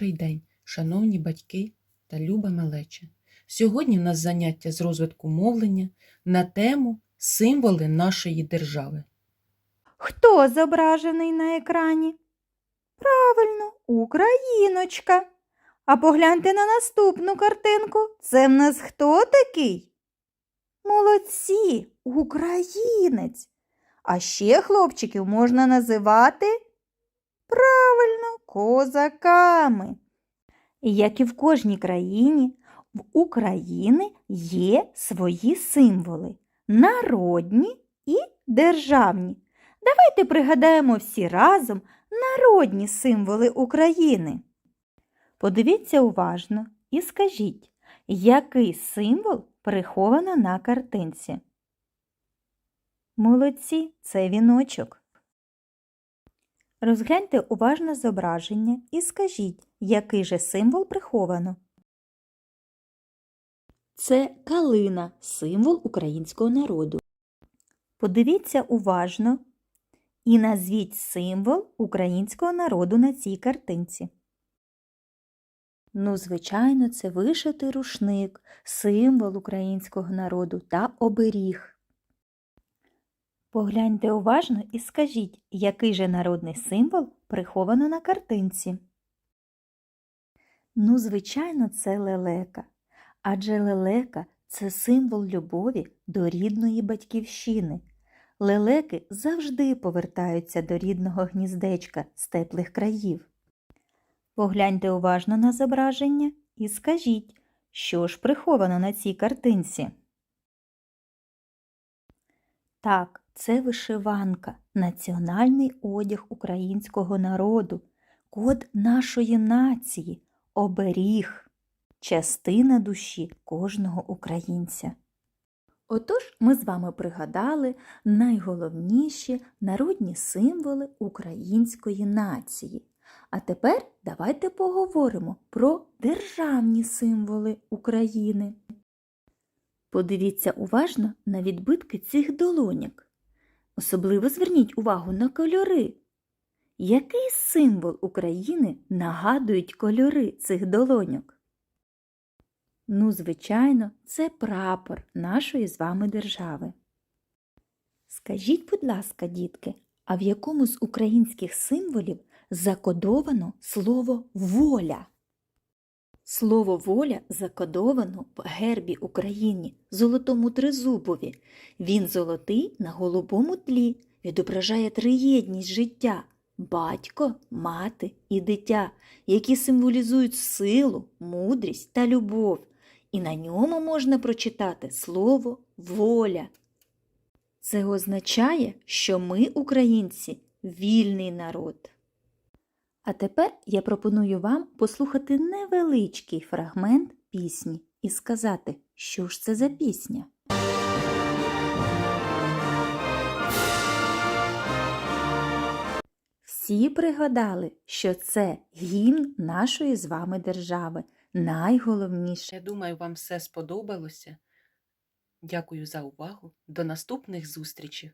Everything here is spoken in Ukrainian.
Добрий день, шановні батьки та люба малеча. Сьогодні в нас заняття з розвитку мовлення на тему символи нашої держави. Хто зображений на екрані? Правильно, Україночка. А погляньте на наступну картинку. Це в нас хто такий? Молодці, українець. А ще хлопчиків можна називати правильно козаками. Як і в кожній країні, в України є свої символи народні і державні. Давайте пригадаємо всі разом народні символи України. Подивіться уважно і скажіть, який символ приховано на картинці? Молодці, це віночок. Розгляньте уважно зображення і скажіть, який же символ приховано. Це калина, символ українського народу. Подивіться уважно і назвіть символ українського народу на цій картинці. Ну, звичайно, це вишитий рушник, символ українського народу та оберіг. Погляньте уважно і скажіть, який же народний символ приховано на картинці. Ну, звичайно, це лелека. Адже лелека це символ любові до рідної батьківщини. Лелеки завжди повертаються до рідного гніздечка з теплих країв. Погляньте уважно на зображення і скажіть, що ж приховано на цій картинці. Так, це вишиванка, національний одяг українського народу, код нашої нації, оберіг, частина душі кожного українця. Отож, ми з вами пригадали найголовніші народні символи української нації. А тепер давайте поговоримо про державні символи України. Подивіться уважно на відбитки цих долоньок. Особливо зверніть увагу на кольори. Який символ України нагадують кольори цих долоньок? Ну, звичайно, це прапор нашої з вами держави. Скажіть, будь ласка, дітки, а в якому з українських символів закодовано слово воля? Слово воля закодовано в гербі України, золотому тризубові. Він золотий на голубому тлі, відображає триєдність життя батько, мати і дитя, які символізують силу, мудрість та любов. І на ньому можна прочитати слово воля. Це означає, що ми, українці, вільний народ. А тепер я пропоную вам послухати невеличкий фрагмент пісні і сказати, що ж це за пісня. Всі пригадали, що це гімн нашої з вами держави, найголовніше. Я думаю, вам все сподобалося. Дякую за увагу. До наступних зустрічей!